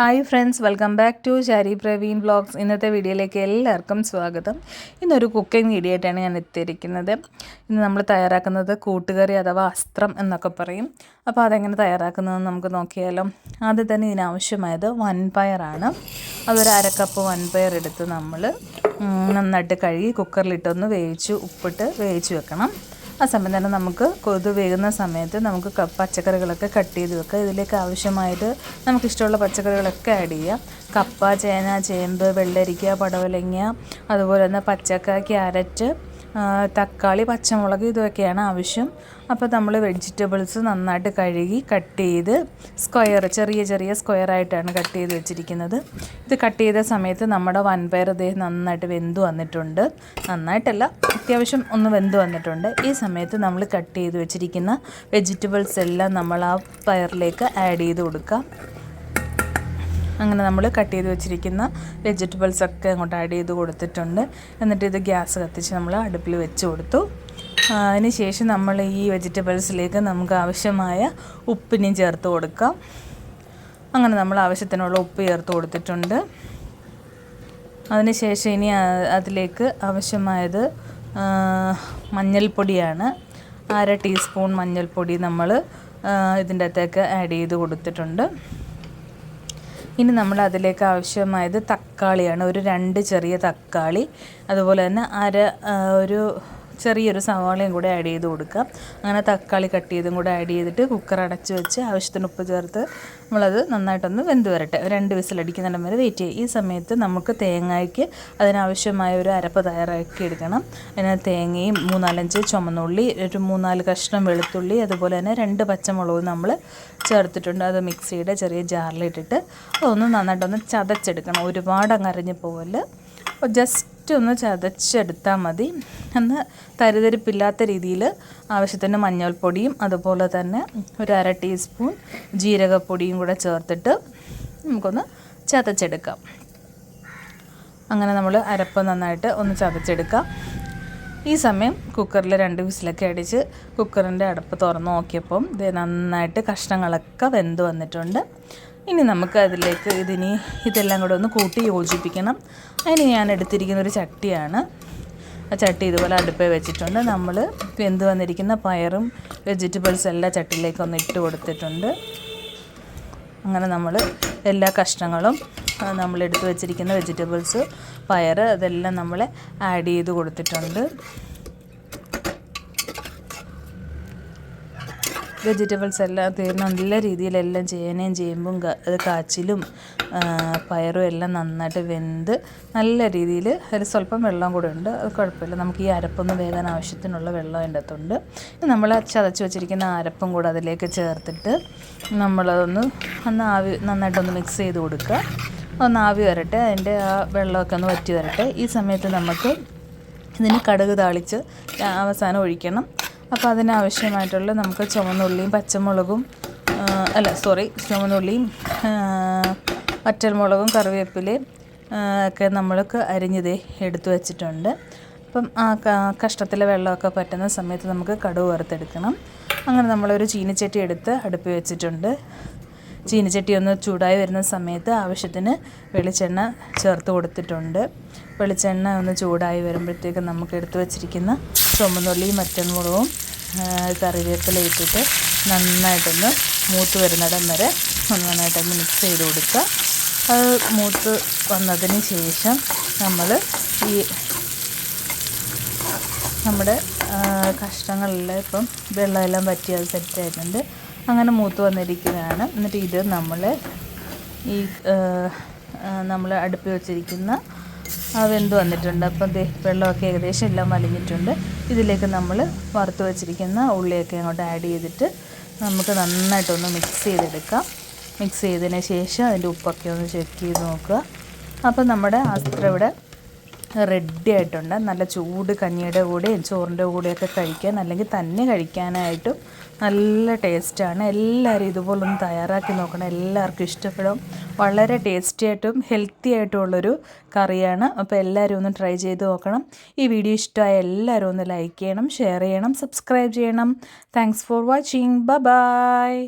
Hi friends welcome back to Shari Praveen vlogs ഇന്നത്തെ വീഡിയോയിലേക്ക് എല്ലാവർക്കും സ്വാഗതം. ഇന്നൊരു കുക്കിംഗ് വീഡിയോ ആയിട്ടാണ് ഞാൻ എത്തിയിരിക്കുന്നത്. ഇന്ന് നമ്മൾ തയ്യാറാക്കുന്നത് കൂട്ടുകറി അഥവാ അസ്ത്രം എന്നൊക്കെ പറയും. അപ്പോൾ അതെങ്ങനെ തയ്യാറാക്കുന്നതെന്ന് നമുക്ക് നോക്കിയാലോ. ആദ്യം തന്നെ ഇതിനാവശ്യമായത് വൻപയറാണ് അതൊരു അരക്കപ്പ് വൻപയർ എടുത്ത് നമ്മൾ നന്നായിട്ട് കഴുകി കുക്കറിലിട്ടൊന്ന് വേവിച്ച് ഉപ്പിട്ട് വേവിച്ച് വെക്കണം. ആ സമയം തന്നെ നമുക്ക് കൊതു വേകുന്ന സമയത്ത് നമുക്ക് പച്ചക്കറികളൊക്കെ കട്ട് ചെയ്ത് വെക്കുക. ഇതിലേക്ക് ആവശ്യമായിട്ട് നമുക്കിഷ്ടമുള്ള പച്ചക്കറികളൊക്കെ ആഡ് ചെയ്യാം കപ്പ ചേന ചേമ്പ് വെള്ളരിക്ക പടവലങ്ങ അതുപോലെ തന്നെ പച്ചക്ക ക്യാരറ്റ് തക്കാളി പച്ചമുളക് ഇതൊക്കെയാണ് ആവശ്യം. അപ്പോൾ നമ്മൾ വെജിറ്റബിൾസ് നന്നായിട്ട് കഴുകി കട്ട് ചെയ്ത് സ്ക്വയർ ചെറിയ ചെറിയ സ്ക്വയർ ആയിട്ടാണ് കട്ട് ചെയ്ത് വെച്ചിരിക്കുന്നത്. ഇത് കട്ട് ചെയ്ത സമയത്ത് നമ്മുടെ വൻപയർ അദ്ദേഹം നന്നായിട്ട് വെന്ത് വന്നിട്ടുണ്ട്. നന്നായിട്ടല്ല അത്യാവശ്യം ഒന്ന് വെന്ത് വന്നിട്ടുണ്ട്. ഈ സമയത്ത് നമ്മൾ കട്ട് ചെയ്ത് വെച്ചിരിക്കുന്ന വെജിറ്റബിൾസ് എല്ലാം നമ്മൾ ആ പയറിലേക്ക് ആഡ് ചെയ്ത് കൊടുക്കാം. അങ്ങനെ നമ്മൾ കട്ട് ചെയ്ത് വെച്ചിരിക്കുന്ന വെജിറ്റബിൾസ് ഒക്കെ അങ്ങോട്ട് ആഡ് ചെയ്ത് കൊടുത്തിട്ടുണ്ട്. എന്നിട്ട് ഇത് ഗ്യാസ് കത്തിച്ച് നമ്മൾ അടുപ്പിൽ വെച്ച് കൊടുത്തു. അതിനുശേഷം നമ്മൾ ഈ വെജിറ്റബിൾസിലേക്ക് നമുക്ക് ആവശ്യമായ ഉപ്പിനെയും ചേർത്ത് കൊടുക്കാം. അങ്ങനെ നമ്മൾ ആവശ്യത്തിനുള്ള ഉപ്പ് ചേർത്ത് കൊടുത്തിട്ടുണ്ട്. അതിനുശേഷം ഇനി അതിലേക്ക് ആവശ്യമായത് മഞ്ഞൾപ്പൊടിയാണ്. അര ടീസ്പൂൺ മഞ്ഞൾപ്പൊടി നമ്മൾ ഇതിന്റെ അകത്തേക്ക് ആഡ് ചെയ്ത് കൊടുത്തിട്ടുണ്ട്. ഇനി നമ്മൾ അതിലേക്ക് ആവശ്യമായത് തക്കാളിയാണ്. ഒരു രണ്ട് ചെറിയ തക്കാളി അതുപോലെ തന്നെ അര ഒരു ചെറിയൊരു സവാളയും കൂടെ ആഡ് ചെയ്ത് കൊടുക്കുക. അങ്ങനെ തക്കാളി കട്ട് ചെയ്തും കൂടെ ആഡ് ചെയ്തിട്ട് കുക്കർ അടച്ച് വെച്ച് ആവശ്യത്തിന് ഉപ്പ് ചേർത്ത് നമ്മളത് നന്നായിട്ടൊന്ന് വെന്ത് വരട്ടെ. രണ്ട് വിസിലടിക്കുന്നിടം വരെ വെയിറ്റ് ചെയ്യുക. ഈ സമയത്ത് നമുക്ക് തേങ്ങയ്ക്ക് അതിനാവശ്യമായ ഒരു അരപ്പ് തയ്യാറാക്കി എടുക്കണം. അതിന് തേങ്ങയും മൂന്നാലഞ്ച് ചുമന്നുള്ളി ഒരു മൂന്നാൽ കഷ്ണം വെളുത്തുള്ളി അതുപോലെ തന്നെ രണ്ട് പച്ചമുളകും നമ്മൾ ചേർത്തിട്ടുണ്ട്. അത് മിക്സിയുടെ ചെറിയ ജാറിലിട്ടിട്ട് അതൊന്ന് നന്നായിട്ടൊന്ന് ചതച്ചെടുക്കണം. ഒരുപാട് അങ്ങ് അരഞ്ഞു പോകൽ ജസ്റ്റ് ഒന്ന് ചതച്ചെടുത്താൽ മതി. എന്ന് തരിതരിപ്പില്ലാത്ത രീതിയിൽ ആവശ്യത്തിന് മഞ്ഞൾപ്പൊടിയും അതുപോലെ തന്നെ ഒരു അര ടീസ്പൂൺ ജീരകപ്പൊടിയും കൂടെ ചേർത്തിട്ട് നമുക്കൊന്ന് ചതച്ചെടുക്കാം. അങ്ങനെ നമ്മൾ അരപ്പ് നന്നായിട്ട് ഒന്ന് ചതച്ചെടുക്കാം. ഈ സമയം കുക്കറിൽ രണ്ട് വിസിലൊക്കെ അടിച്ച് കുക്കറിന്റെ അടപ്പ് തുറന്ന് നോക്കിയപ്പം ഇത് നന്നായിട്ട് കഷ്ണങ്ങളൊക്കെ വെന്ത് വന്നിട്ടുണ്ട്. ഇനി നമുക്ക് അതിലേക്ക് ഇതിനി ഇതെല്ലാം കൂടെ ഒന്ന് കൂട്ടി യോജിപ്പിക്കണം. അതിന് ഞാൻ എടുത്തിരിക്കുന്ന ഒരു ചട്ടിയാണ്. ആ ചട്ടി ഇതുപോലെ അടുപ്പേ വെച്ചിട്ടുണ്ട്. നമ്മൾ വെന്ത് വന്നിരിക്കുന്ന പയറും വെജിറ്റബിൾസ് എല്ലാം ചട്ടിയിലേക്ക് ഒന്ന് ഇട്ട് കൊടുത്തിട്ടുണ്ട്. അങ്ങനെ നമ്മൾ എല്ലാ കഷ്ണങ്ങളും നമ്മൾ എടുത്ത് വെച്ചിരിക്കുന്ന വെജിറ്റബിൾസ് പയർ അതെല്ലാം നമ്മൾ ആഡ് ചെയ്ത് കൊടുത്തിട്ടുണ്ട്. വെജിറ്റബിൾസ് എല്ലാം നല്ല രീതിയിലെല്ലാം ചേനയും ചേമ്പും കാച്ചിലും പയറും എല്ലാം നന്നായിട്ട് വെന്ത് നല്ല രീതിയിൽ അതിൽ സ്വല്പം വെള്ളം കൂടെ ഉണ്ട്. അത് കുഴപ്പമില്ല. നമുക്ക് ഈ അരപ്പൊന്ന് വേകാൻ ആവശ്യത്തിനുള്ള വെള്ളം അതിന്റെ അകത്തുണ്ട്. നമ്മൾ ചതച്ച് വെച്ചിരിക്കുന്ന അരപ്പും കൂടെ അതിലേക്ക് ചേർത്തിട്ട് നമ്മളതൊന്ന് ഒന്ന് ആവി നന്നായിട്ടൊന്ന് മിക്സ് ചെയ്ത് കൊടുക്കുക. ഒന്ന് ആവി വരട്ടെ. അതിന്റെ ആ വെള്ളമൊക്കെ ഒന്ന് വറ്റി വരട്ടെ. ഈ സമയത്ത് നമുക്ക് ഇതിന് കടുക് താളിച്ച് അവസാനം ഒഴിക്കണം. അപ്പോൾ അതിനാവശ്യമായിട്ടുള്ള നമുക്ക് ചുവന്നുള്ളിയും പച്ചമുളകും അല്ല സോറി ചുവന്നുള്ളിയും വറ്റൽമുളകും കറിവേപ്പിലയും ഒക്കെ നമ്മൾക്ക് അരിഞ്ഞത് എടുത്തു വച്ചിട്ടുണ്ട്. അപ്പം ആ കഷ്ടത്തിലെ വെള്ളമൊക്കെ പറ്റുന്ന സമയത്ത് നമുക്ക് കടുവ് വറുത്തെടുക്കണം. അങ്ങനെ നമ്മളൊരു ചീനിച്ചട്ടി എടുത്ത് അടുപ്പിൽ വെച്ചിട്ടുണ്ട്. ചീനിച്ചട്ടി ഒന്ന് ചൂടായി വരുന്ന സമയത്ത് ആവശ്യത്തിന് വെളിച്ചെണ്ണ ചേർത്ത് കൊടുത്തിട്ടുണ്ട്. വെളിച്ചെണ്ണ ഒന്ന് ചൂടായി വരുമ്പോഴത്തേക്ക് നമുക്ക് എടുത്തു വച്ചിരിക്കുന്ന ചുമന്നുള്ളിയും മറ്റൻമുളകും കറിവേപ്പില ഇട്ടിട്ട് നന്നായിട്ടൊന്ന് മൂത്ത് വരുന്നിടം വരെ നന്നായിട്ടൊന്ന് മിക്സ് ചെയ്ത് കൊടുക്കുക. അത് മൂത്ത് വന്നതിന് ശേഷം നമ്മൾ ഈ നമ്മുടെ കഷ്ണങ്ങളിൽ ഇപ്പം വെള്ളമെല്ലാം പറ്റി അത് സെറ്റായിട്ടുണ്ട് അങ്ങനെ മൂത്ത് വന്നിരിക്കുന്നതാണ് എന്നിട്ട് ഇത് നമ്മൾ ഈ നമ്മൾ അടുപ്പിൽ വെച്ചിരിക്കുന്ന വെന്ത് വന്നിട്ടുണ്ട്? അപ്പം ദേ വെള്ളമൊക്കെ ഏകദേശം എല്ലാം വലിഞ്ഞിട്ടുണ്ട്. ഇതിലേക്ക് നമ്മൾ വറുത്ത് വെച്ചിരിക്കുന്ന ഉള്ളിയൊക്കെ അങ്ങോട്ട് ആഡ് ചെയ്തിട്ട് നമുക്ക് നന്നായിട്ടൊന്ന് മിക്സ് ചെയ്തെടുക്കാം. മിക്സ് ചെയ്തതിന് ശേഷം അതിന്റെ ഉപ്പൊക്കെ ഒന്ന് ചെക്ക് ചെയ്ത് നോക്കുക. അപ്പം നമ്മുടെ അത്ര ഇവിടെ റെഡി ആയിട്ടുണ്ട്. നല്ല ചൂട് കഞ്ഞിയുടെ കൂടെയും ചോറിന്റെ കൂടെയൊക്കെ കഴിക്കാൻ അല്ലെങ്കിൽ തന്നെ കഴിക്കാനായിട്ടും നല്ല ടേസ്റ്റാണ്. എല്ലാവരും ഇതുപോലെ ഒന്ന് തയ്യാറാക്കി നോക്കണം. എല്ലാവർക്കും ഇഷ്ടപ്പെടും. വളരെ ടേസ്റ്റി ആയിട്ടും ഹെൽത്തി ആയിട്ടുള്ളൊരു കറിയാണ്. അപ്പോൾ എല്ലാവരും ഒന്ന് ട്രൈ ചെയ്ത് നോക്കണം. ഈ വീഡിയോ ഇഷ്ടമായ എല്ലാവരും ഒന്ന് ലൈക്ക് ചെയ്യണം ഷെയർ ചെയ്യണം സബ്സ്ക്രൈബ് ചെയ്യണം. താങ്ക്സ് ഫോർ വാച്ചിങ് ബ ബായ്